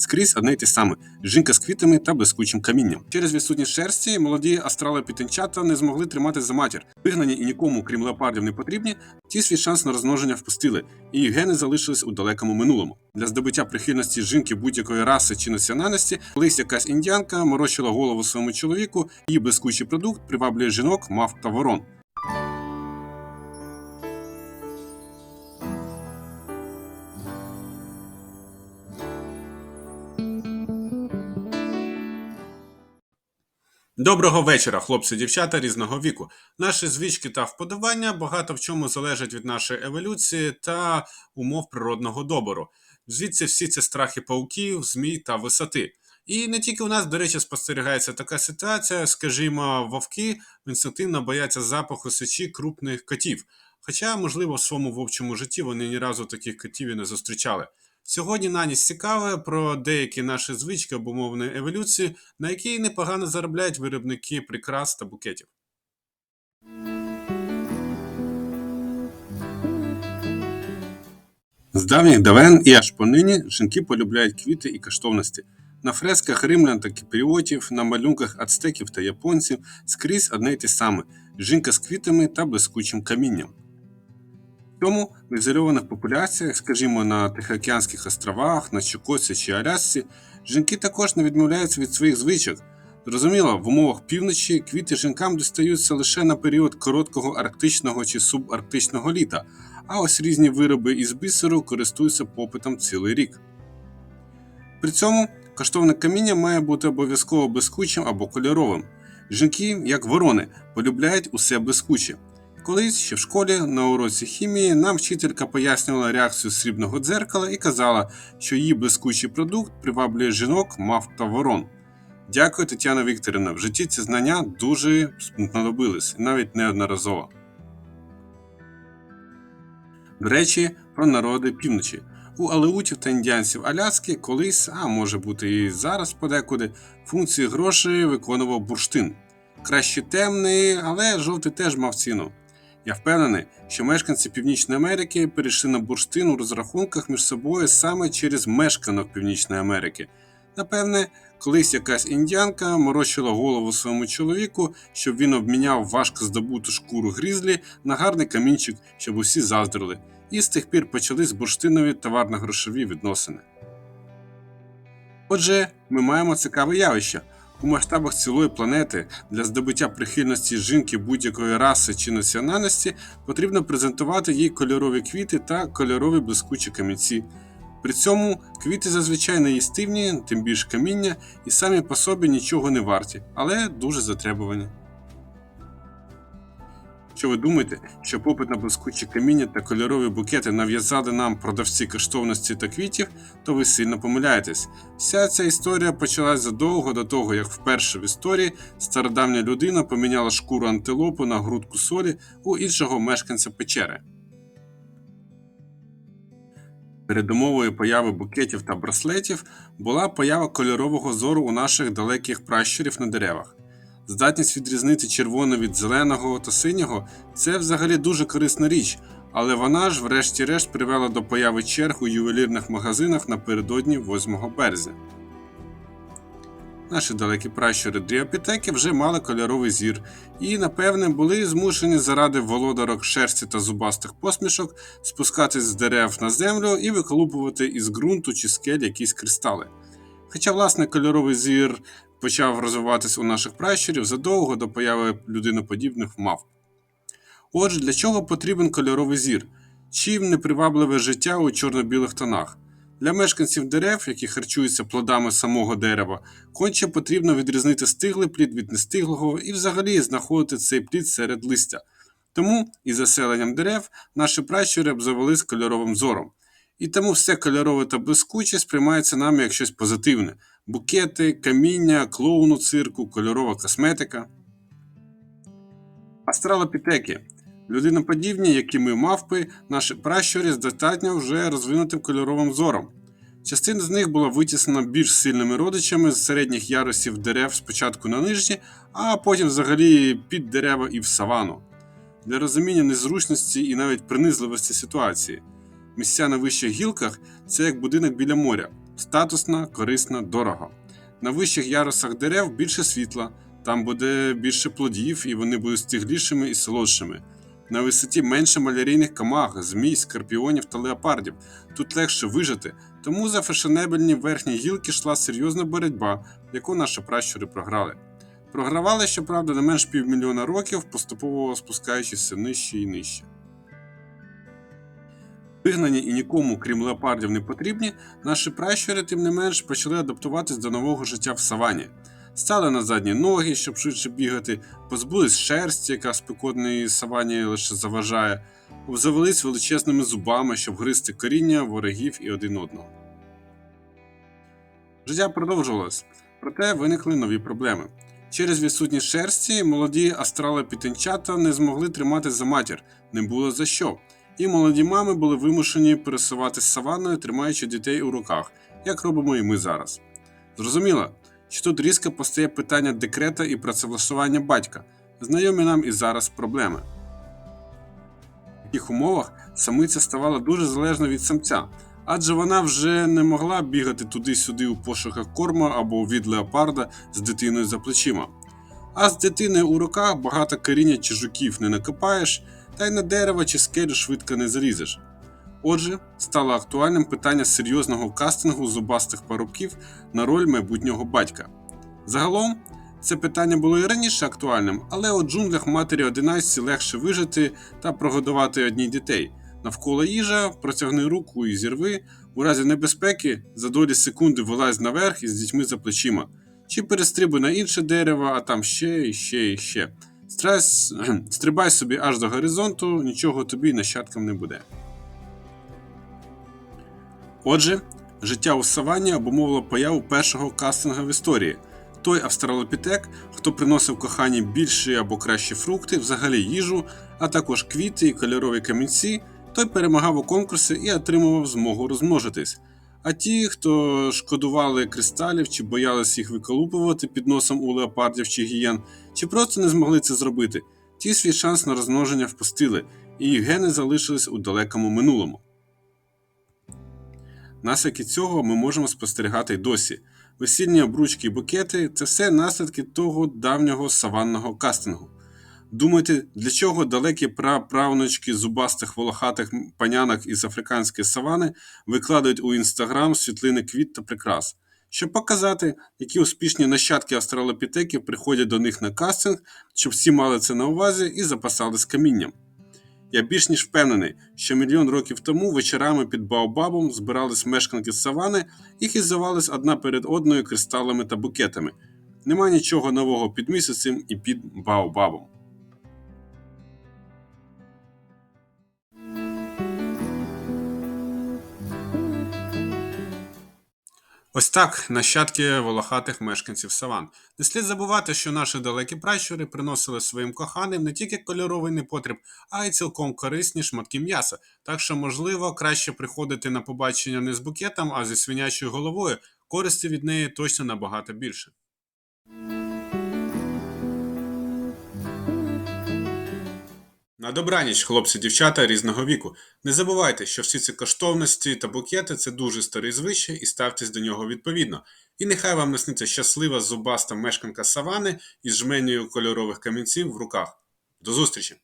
Скрізь одне й те саме: жінка з квітами та блискучим камінням. Через відсутність шерсті молоді астралопітенчата не змогли тримати за матір. Вигнані і нікому, крім леопардів, не потрібні. Ті свій шанс на розмноження впустили, і гени залишились у далекому минулому. Для здобуття прихильності жінки будь-якої раси чи національності колись якась індіанка морочила голову своєму чоловіку, її блискучий продукт приваблює жінок, мав та ворон. Доброго вечора, хлопці, дівчата різного віку. Наші звички та вподобання багато в чому залежать від нашої еволюції та умов природного добору. Звідси всі ці страхи пауків, змій та висоти. І не тільки у нас, до речі, спостерігається така ситуація, скажімо, вовки інстинктивно бояться запаху сечі крупних котів. Хоча, можливо, в своєму вовчому житті вони ні разу таких котів і не зустрічали. Сьогодні наніс цікаве про деякі наші звички обумовленої еволюції, на які непогано заробляють виробники прикрас та букетів. З давніх давен і аж понині жінки полюбляють квіти і коштовності. На фресках римлян та кіпріотів, на малюнках ацтеків та японців скрізь одне й те саме жінка з квітами та блискучим камінням. Тому в ізольованих популяціях, скажімо, на Тихоокеанських островах, на Чукоці чи Алясці, жінки також не відмовляються від своїх звичок. Зрозуміло, в умовах півночі квіти жінкам дістаються лише на період короткого арктичного чи субарктичного літа, а ось різні вироби із бісеру користуються попитом цілий рік. При цьому коштовне каміння має бути обов'язково блискучим або кольоровим. Жінки, як ворони, полюбляють усе блискуче. Колись ще в школі на уроці хімії нам вчителька пояснювала реакцію срібного дзеркала і казала, що її блискучий продукт приваблює жінок, мав та ворон. Дякую, Тетяна Вікторівна. В житті ці знання дуже знадобились, навіть неодноразово. До речі, про народи півночі. У алеутів та індіанців Аляски колись, а може бути і зараз подекуди, функції грошей виконував бурштин. Краще темний, але жовтий теж мав ціну. Я впевнений, що мешканці Північної Америки перейшли на бурштин у розрахунках між собою саме через мешканок Північної Америки. Напевне, колись якась індіанка морочила голову своєму чоловіку, щоб він обміняв важко здобуту шкуру грізлі на гарний камінчик, щоб усі заздрили. І з тих пір почались бурштинові товарно-грошові відносини. Отже, ми маємо цікаве явище. У масштабах цілої планети для здобуття прихильності жінки будь-якої раси чи національності потрібно презентувати їй кольорові квіти та кольорові блискучі камінці. При цьому квіти зазвичай не їстивні, тим більш каміння, і самі по собі нічого не варті, але дуже затребувані. Що ви думаєте, що попит на блискучі каміння та кольорові букети нав'язали нам продавці коштовності та квітів, то ви сильно помиляєтесь. Вся ця історія почалась задовго до того, як вперше в історії стародавня людина поміняла шкуру антилопу на грудку солі у іншого мешканця печери. Передумовою появи букетів та браслетів була поява кольорового зору у наших далеких пращурів на деревах. Здатність відрізнити червоне від зеленого та синього це взагалі дуже корисна річ, але вона ж, врешті-решт, привела до появи черг у ювелірних магазинах напередодні 8 березня. Наші далекі пращури дріопітеки вже мали кольоровий зір і, напевне, були змушені заради володарок шерсті та зубастих посмішок спускатись з дерев на землю і виколупувати із ґрунту чи скель якісь кристали. Хоча, власне, кольоровий зір почав розвиватися у наших пращурів задовго до появи людиноподібних мав. Отже, для чого потрібен кольоровий зір? Чим непривабливе життя у чорно-білих тонах? Для мешканців дерев, які харчуються плодами самого дерева, конче потрібно відрізнити стиглий плід від нестиглого і взагалі знаходити цей плід серед листя. Тому із заселенням дерев наші пращури обзавелись кольоровим зором. І тому все кольорове та блискуче сприймається нами як щось позитивне: букети, каміння, клоун у цирку, кольорова косметика. Астралопітеки людиноподібні, як і ми мавпи, наші пращури з достатньо вже розвинутим кольоровим зором. Частина з них була витіснена більш сильними родичами з середніх ярусів дерев спочатку на нижні, а потім взагалі під дерева і в савану. Для розуміння незручності і навіть принизливості ситуації. Місця на вищих гілках це як будинок біля моря. статусна, корисна, дорого. На вищих ярусах дерев більше світла, там буде більше плодів і вони будуть стиглішими і солодшими. На висоті менше малярійних камах, змій, скорпіонів та леопардів. Тут легше вижити, тому за фешенебельні верхні гілки йшла серйозна боротьба, яку наші пращури програли. Програвали, щоправда, не менш півмільйона років, поступово спускаючись все нижче і нижче. Вигнані і нікому, крім леопардів, не потрібні, наші пращури, тим не менш, почали адаптуватись до нового життя в савані. Стали на задні ноги, щоб швидше бігати, позбулись шерсті, яка в спекотній савані лише заважає, обзавелись величезними зубами, щоб гризти коріння, ворогів і один одного. Життя продовжувалось, проте виникли нові проблеми. Через відсутність шерсті молоді астралопітенчата не змогли тримати за матір, не було за що. І молоді мами були вимушені пересувати саваною, тримаючи дітей у руках, як робимо і ми зараз. Зрозуміло, що тут різко постає питання декрета і працевлаштування батька, знайомі нам і зараз проблеми. В таких умовах самиця ставала дуже залежна від самця, адже вона вже не могла бігати туди-сюди у пошуках корму або від леопарда з дитиною за плечима. А з дитиною у руках багато коріння чи жуків не накопаєш, та й на дерево чи скелю швидко не залізеш. Отже, стало актуальним питання серйозного кастингу зубастих парубків на роль майбутнього батька. Загалом, це питання було і раніше актуальним, але у джунглях матері одинадцятці легше вижити та прогодувати одній дітей. Навколо їжа, протягни руку і зірви, у разі небезпеки за долі секунди вилазь наверх із дітьми за плечима, чи перестрибуй на інше дерево, а там ще і ще і ще. Стрес, стрибай собі аж до горизонту, нічого тобі нащадкам не буде. Отже, життя у савані обумовило появу першого кастинга в історії. Той австралопітек, хто приносив коханій більші або кращі фрукти, взагалі їжу, а також квіти і кольорові камінці, той перемагав у конкурсі і отримував змогу розмножитись. А ті, хто шкодували кристалів чи боялись їх виколупувати під носом у леопардів чи гієн, чи просто не змогли це зробити, ті свій шанс на розмноження впустили, і їх гени залишились у далекому минулому. Наслідки цього ми можемо спостерігати й досі. Весільні обручки і букети це все наслідки того давнього саванного кастингу. Думаєте, для чого далекі праправнучки зубастих волохатих панянок із африканської савани викладають у інстаграм світлини квіт та прикрас? Щоб показати, які успішні нащадки австралопітеків приходять до них на кастинг, щоб всі мали це на увазі і запасались камінням. Я більш ніж впевнений, що мільйон років тому вечорами під Баобабом збирались мешканки савани і хизувались одна перед одною кристалами та букетами. Нема нічого нового під місяцем і під Баобабом. Ось так нащадки волохатих мешканців саван. Не слід забувати, що наші далекі пращури приносили своїм коханим не тільки кольоровий непотріб, а й цілком корисні шматки м'яса. Так що, можливо, краще приходити на побачення не з букетом, а зі свинячою головою. Користі від неї точно набагато більше. На добраніч, хлопці, дівчата різного віку. Не забувайте, що всі ці коштовності та букети це дуже старий звичай, і ставтесь до нього відповідно. І нехай вам насниться щаслива зубаста мешканка савани із жменею кольорових камінців в руках. До зустрічі!